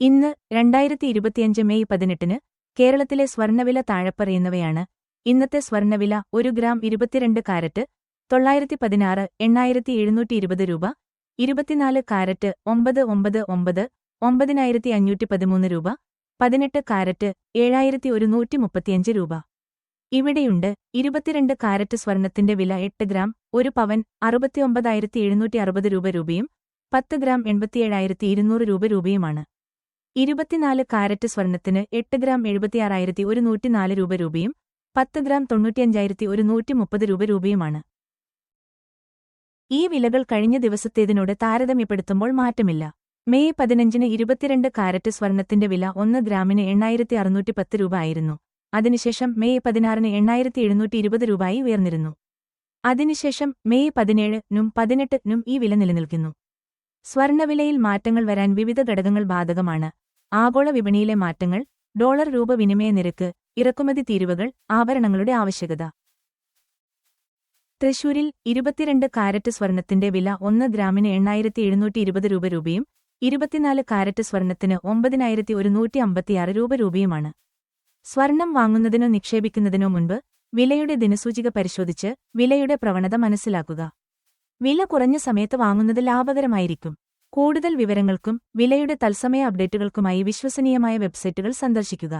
ഇന്ന് രണ്ടായിരത്തി ഇരുപത്തിയഞ്ച് മെയ് പതിനെട്ടിന് കേരളത്തിലെ സ്വർണവില താഴെപ്പറയുന്നവയാണ്. ഇന്നത്തെ സ്വർണവില ഒരു ഗ്രാം ഇരുപത്തിരണ്ട് കാരറ്റ് തൊള്ളായിരത്തി പതിനാറ് എണ്ണായിരത്തി എഴുന്നൂറ്റി ഇരുപത് രൂപ ഇരുപത്തിനാല് കാരറ്റ് ഒമ്പത് ഒമ്പത് ഒമ്പത് ഒമ്പതിനായിരത്തി അഞ്ഞൂറ്റി പതിമൂന്ന് രൂപ പതിനെട്ട് കാരറ്റ് ഏഴായിരത്തി ഒരുന്നൂറ്റി മുപ്പത്തിയഞ്ച് രൂപ. ഇവിടെയുണ്ട് ഇരുപത്തിരണ്ട് കാരറ്റ് സ്വർണത്തിന്റെ വില എട്ട് ഗ്രാം ഒരു പവൻ അറുപത്തിയൊമ്പതായിരത്തി എഴുന്നൂറ്റി അറുപത് രൂപ രൂപയും പത്ത് ഗ്രാം എൺപത്തിയേഴായിരത്തി ഇരുന്നൂറ് രൂപ രൂപയുമാണ്. ഇരുപത്തിനാല് കാരറ്റ് സ്വർണത്തിന് എട്ട് ഗ്രാം എഴുപത്തിയാറായിരത്തി ഒരു നൂറ്റിനാല് രൂപ രൂപയും പത്ത് ഗ്രാം തൊണ്ണൂറ്റിയഞ്ചായിരത്തി ഒരുന്നൂറ്റി മുപ്പത് രൂപ രൂപയുമാണ്. ഈ വിലകൾ കഴിഞ്ഞ ദിവസത്തേതിനോട് താരതമ്യപ്പെടുത്തുമ്പോൾ മാറ്റമില്ല. മെയ് പതിനഞ്ചിന് ഇരുപത്തിരണ്ട് കാരറ്റ് സ്വർണത്തിന്റെ വില ഒന്ന് ഗ്രാമിന് എണ്ണായിരത്തി അറുന്നൂറ്റി പത്ത് രൂപ ആയിരുന്നു. അതിനുശേഷം മെയ് പതിനാറിന് എണ്ണായിരത്തി എഴുന്നൂറ്റി ഇരുപത് രൂപയായി ഉയർന്നിരുന്നു. അതിനുശേഷം മെയ് പതിനേഴ് നും പതിനെട്ട് നും ഈ വില നിലനിൽക്കുന്നു. സ്വർണവിലയിൽ മാറ്റങ്ങൾ വരാൻ വിവിധ ഘടകങ്ങൾ ബാധകമാണ്. ആഗോള വിപണിയിലെ മാറ്റങ്ങൾ ഡോളർ രൂപ വിനിമയ നിരക്ക് ഇറക്കുമതി തീരുവകൾ ആഭരണങ്ങളുടെ ആവശ്യകത. തൃശൂരിൽ ഇരുപത്തിരണ്ട് കാരറ്റ് സ്വർണത്തിന്റെ വില ഒന്ന് ഗ്രാമിന് എണ്ണായിരത്തി എഴുന്നൂറ്റി ഇരുപത് രൂപ രൂപയും ഇരുപത്തിനാല് കാരറ്റ് സ്വർണത്തിന് ഒമ്പതിനായിരത്തി ഒരുന്നൂറ്റി അമ്പത്തിയാറ് രൂപ രൂപയുമാണ്. സ്വർണം വാങ്ങുന്നതിനോ നിക്ഷേപിക്കുന്നതിനോ മുൻപ് വിലയുടെ ദിനസൂചിക പരിശോധിച്ച് വിലയുടെ പ്രവണത മനസ്സിലാക്കുക. വില കുറഞ്ഞ സമയത്ത് വാങ്ങുന്നത് ലാഭകരമായിരിക്കും. കൂടുതൽ വിവരങ്ങൾക്കും വിലയുടെ തത്സമയ അപ്ഡേറ്റുകൾക്കുമായി വിശ്വസനീയമായ വെബ്സൈറ്റുകൾ സന്ദർശിക്കുക.